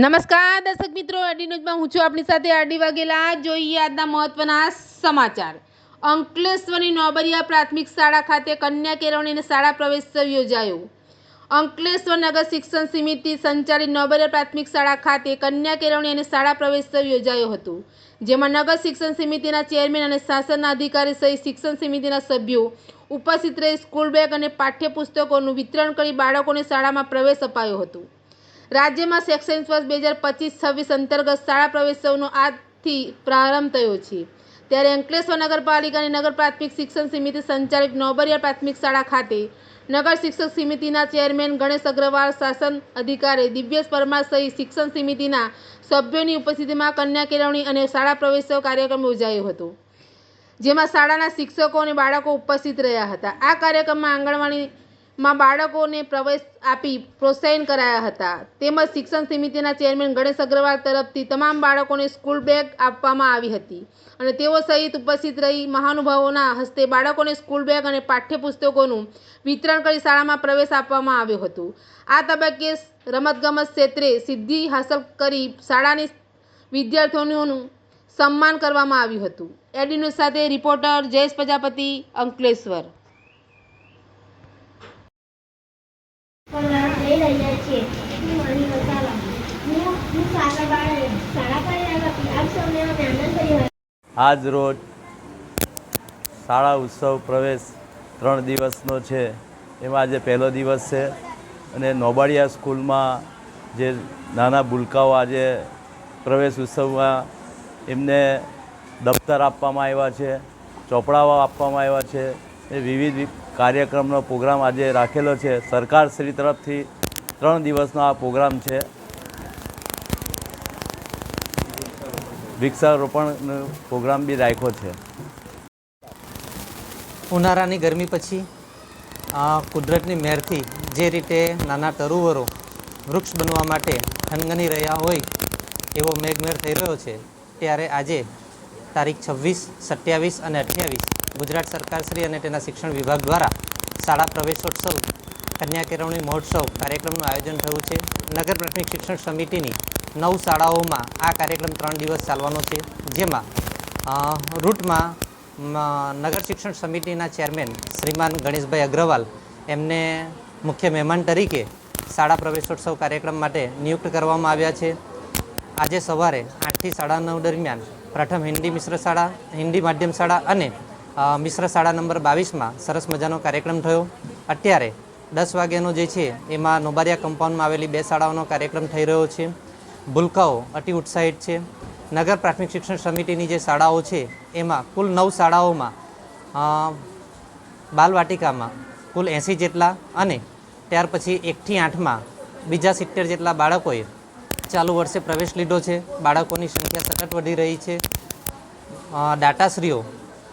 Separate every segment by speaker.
Speaker 1: નમસ્કાર, દર્શક મિત્રો, આરડી ન્યૂઝમાં હું છું આપણી સાથે આરડી વાઘેલા. જોઈએ આજના મહત્વના સમાચાર. અંકલેશ્વરની નોબરિયા પ્રાથમિક શાળા ખાતે કન્યા કેળવણીને શાળા પ્રવેશોત્સવ યોજાયો. અંકલેશ્વર નગર શિક્ષણ સમિતિ સંચાલિત નોબરિયા પ્રાથમિક શાળા ખાતે કન્યા કેળવણી અને શાળા પ્રવેશોત્સવ યોજાયો હતો, જેમાં નગર શિક્ષણ સમિતિના ચેરમેન અને શાસનના અધિકારી સહિત શિક્ષણ સમિતિના સભ્યો ઉપસ્થિત રહી સ્કૂલ બેગ અને પાઠ્યપુસ્તકોનું વિતરણ કરી બાળકોને શાળામાં પ્રવેશ અપાયો હતો. રાજ્યમાં શૈક્ષણિક વર્ષ બે હજાર પચીસ છવ્વીસ અંતર્ગત શાળા પ્રવેશોત્સવનો આજથી પ્રારંભ થયો છે. ત્યારે અંકલેશ્વર નગરપાલિકાની નગર પ્રાથમિક શિક્ષણ સમિતિ સંચાલિત નોબરિયા પ્રાથમિક શાળા ખાતે નગર શિક્ષક સમિતિના ચેરમેન ગણેશ અગ્રવાલ શાસન અધિકારી દિવ્યેશ પરમાર સહિત શિક્ષણ સમિતિના સભ્યોની ઉપસ્થિતિમાં કન્યા કેળવણી અને શાળા પ્રવેશોત્સવ કાર્યક્રમ યોજાયો હતો. જેમાં શાળાના શિક્ષકો અને બાળકો ઉપસ્થિત રહ્યા હતા. આ કાર્યક્રમમાં આંગણવાડીમાં બાળકોને પ્રવેશ આપી પ્રોત્સાહન કરાયા હતા. તેમજ શિક્ષણ સમિતિના ચેરમેન ગણેશ અગ્રવાલ તરફથી તમામ બાળકોને સ્કૂલ બેગ આપવામાં આવી હતી. અને તેઓ સહિત ઉપસ્થિત રહી મહાનુભાવોના હસ્તે બાળકોને સ્કૂલ બેગ અને પાઠ્યપુસ્તકોનું વિતરણ કરી શાળામાં પ્રવેશ આપવામાં આવ્યો હતો. આ તબક્કે રમતગમત ક્ષેત્રે સિદ્ધિ હાંસલ કરી શાળાની વિદ્યાર્થીઓનું સન્માન કરવામાં આવ્યું હતું. એડી સાથે રિપોર્ટર જયેશ પ્રજાપતિ અંકલેશ્વર.
Speaker 2: આજ રોજ શાળા ઉત્સવ પ્રવેશ ત્રણ દિવસનો છે. એમાં આજે પહેલો દિવસ છે અને નોબાડિયા સ્કૂલમાં જે નાના ભૂલકાઓ આજે પ્રવેશ ઉત્સવમાં એમને દફતર આપવામાં આવ્યા છે, ચોપડાઓ આપવામાં આવ્યા છે. એ વિવિધ કાર્યક્રમનો પ્રોગ્રામ આજે રાખેલો છે. સરકારશ્રી તરફથી ત્રણ દિવસનો આ પ્રોગ્રામ છે. વૃક્ષારોપણનો પ્રોગ્રામ બી રાખ્યો છે.
Speaker 3: ઉનાળાની ગરમી પછી કુદરતની મહેરથી જે રીતે નાના તરુવરો વૃક્ષ બનવા માટે ખનગની રહ્યા હોય એવો મેઘમેર થઈ રહ્યો છે, ત્યારે આજે તારીખ છવ્વીસ, સત્યાવીસ અને અઠ્યાવીસ ગુજરાત સરકારશ્રી અને તેના શિક્ષણ વિભાગ દ્વારા શાળા પ્રવેશોત્સવ કન્યા કેળવણી મહોત્સવ કાર્યક્રમનું આયોજન થયું છે. નગર પ્રાથમિક શિક્ષણ સમિતિની નવ શાળાઓમાં આ કાર્યક્રમ ત્રણ દિવસ ચાલવાનો છે. જેમાં રૂટમાં નગર શિક્ષણ સમિતિના ચેરમેન શ્રીમાન ગણેશભાઈ અગ્રવાલ એમને મુખ્ય મહેમાન તરીકે શાળા પ્રવેશોત્સવ કાર્યક્રમ માટે નિયુક્ત કરવામાં આવ્યા છે. આજે સવારે આઠથી સાડા નવ દરમિયાન પ્રથમ હિન્દી મિશ્ર શાળા, હિન્દી માધ્યમ શાળા અને મિશ્ર શાળા નંબર બાવીસમાં સરસ મજાનો કાર્યક્રમ થયો. અત્યારે દસ વાગ્યાનો જે છે એમાં નોબારિયા કમ્પાઉન્ડમાં આવેલી બે શાળાઓનો કાર્યક્રમ થઈ રહ્યો છે. ભૂલકાઓ અતિ ઉત્સાહિત છે. નગર પ્રાથમિક શિક્ષણ સમિતિની જે શાળાઓ છે એમાં કુલ નવ શાળાઓમાં બાલવાટિકામાં કુલ એંસી જેટલા અને ત્યાર પછી એકથી આઠમાં બીજા સિત્તેર જેટલા બાળકોએ ચાલુ વર્ષે પ્રવેશ લીધો છે. બાળકોની સંખ્યા સતત વધી રહી છે. અ, દાતાશ્રીઓ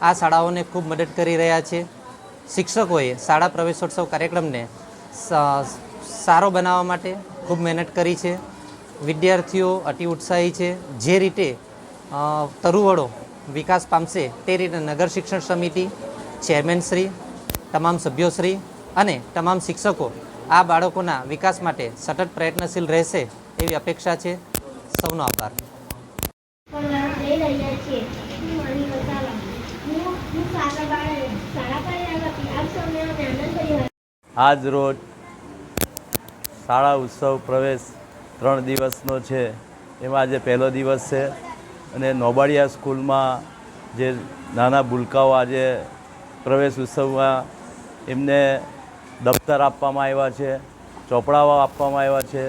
Speaker 3: આ શાળાઓને ખૂબ મદદ કરી રહ્યા છે. શિક્ષકોએ શાળા પ્રવેશોત્સવ કાર્યક્રમને સારો બનાવવા માટે ખૂબ મહેનત કરી છે. વિદ્યાર્થીઓ અતિ ઉત્સાહી છે. જે રીતે તરુવડો વિકાસ પામશે તે રીતે નગર શિક્ષણ સમિતિ ચેરમેનશ્રી તમામ સભ્યોશ્રી અને તમામ શિક્ષકો આ બાળકોના વિકાસ માટે સતત પ્રયત્નશીલ રહેશે એવી અપેક્ષા છે. સૌનો આભાર.
Speaker 4: પણ રહ્યા છીએ હું મણી વસાવા હું હું સાગર બાળા શાળા પર આવ્યા હતી આપ સૌને અમે આનંદ કર્યો
Speaker 2: આજ રોજ શાળા ઉત્સવ પ્રવેશ ત્રણ દિવસનો છે. એમાં આજે પહેલો દિવસ છે અને નોબાડિયા સ્કૂલમાં જે નાના ભૂલકાઓ આજે પ્રવેશ ઉત્સવમાં એમને દફતર આપવામાં આવ્યા છે, ચોપડાઓ આપવામાં આવ્યા છે.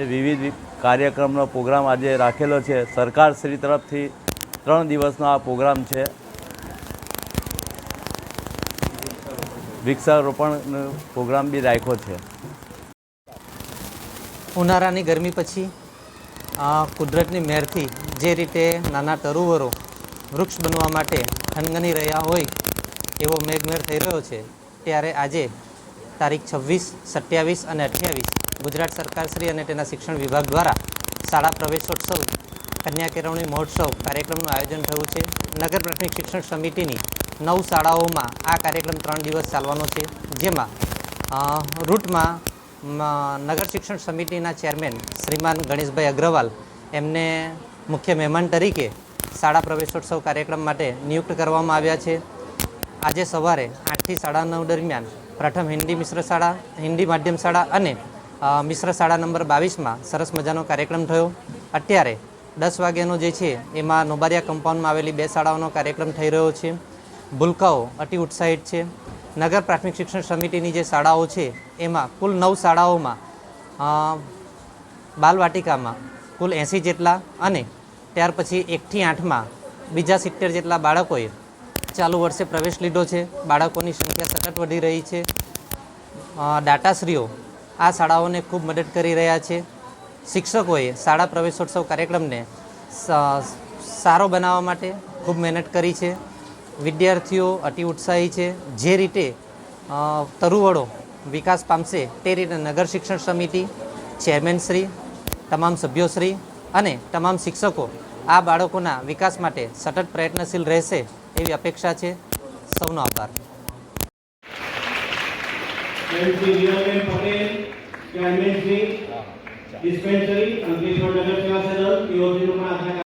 Speaker 2: એ વિવિધ કાર્યક્રમનો પ્રોગ્રામ આજે રાખેલો છે. સરકારશ્રી તરફથી ત્રણ દિવસનો આ પ્રોગ્રામ છે. વૃક્ષારોપણનો પ્રોગ્રામ બી રાખ્યો છે.
Speaker 3: ઉનાળાની ગરમી પછી કુદરતની મહેરથી જે રીતે નાના તરુવરો વૃક્ષ બનવા માટે ખનગની રહ્યા હોય એવો મેઘમેર થઈ રહ્યો છે, ત્યારે આજે તારીખ છવ્વીસ, સત્યાવીસ અને અઠ્યાવીસ ગુજરાત સરકારશ્રી અને તેના શિક્ષણ વિભાગ દ્વારા શાળા પ્રવેશોત્સવ કન્યા કેળવણી મહોત્સવ કાર્યક્રમનું આયોજન થયું છે. નગર પ્રાથમિક શિક્ષણ સમિતિની નવ શાળાઓમાં આ કાર્યક્રમ ત્રણ દિવસ ચાલવાનો છે. જેમાં રૂટમાં નગર શિક્ષણ સમિતિના ચેરમેન શ્રીમાન ગણેશભાઈ અગ્રવાલ એમને મુખ્ય મહેમાન તરીકે શાળા પ્રવેશોત્સવ કાર્યક્રમ માટે નિયુક્ત કરવામાં આવ્યા છે. આજે સવારે આઠથી સાડા નવ દરમિયાન પ્રથમ હિન્દી મિશ્ર શાળા, હિન્દી માધ્યમ શાળા અને મિશ્ર શાળા નંબર બાવીસમાં સરસ મજાનો કાર્યક્રમ થયો. અત્યારે દસ વાગ્યાનો જે છે, એમાં નોબારિયા કમ્પાઉન્ડમાં આવેલી બે શાળાઓનો કાર્યક્રમ થઈ રહ્યો છે. ભૂલકાઓ અતિ ઉત્સાહિત છે. નગર પ્રાથમિક શિક્ષણ સમિતિની જે શાળાઓ છે, એમાં કુલ નવ શાળાઓમાં બાલવાટિકામાં કુલ એંસી જેટલા અને ત્યાર પછી એકથી આઠમાં બીજા સિત્તેર જેટલા બાળકોએ ચાલુ વર્ષે પ્રવેશ લીધો છે. બાળકોની સંખ્યા સતત વધી રહી છે. ડાટાશ્રીઓ આ શાળાઓને ખૂબ મદદ કરી રહ્યા છે. શિક્ષકોએ શાળા પ્રવેશોત્સવ કાર્યક્રમને સારો બનાવવા માટે ખૂબ મહેનત કરી છે. વિદ્યાર્થીઓ અતિ ઉત્સાહી છે. જે રીતે તરુવડો વિકાસ પામશે તે રીતે નગર શિક્ષણ સમિતિ ચેરમેનશ્રી તમામ સભ્યોશ્રી અને તમામ શિક્ષકો આ બાળકોના વિકાસ માટે સતત પ્રયત્નશીલ રહેશે એવી અપેક્ષા છે. સૌનો આભાર.
Speaker 5: ડિસ્પેન્સરી અંકલેશ્વર નગર સેવા સદન તેઓ પણ પણ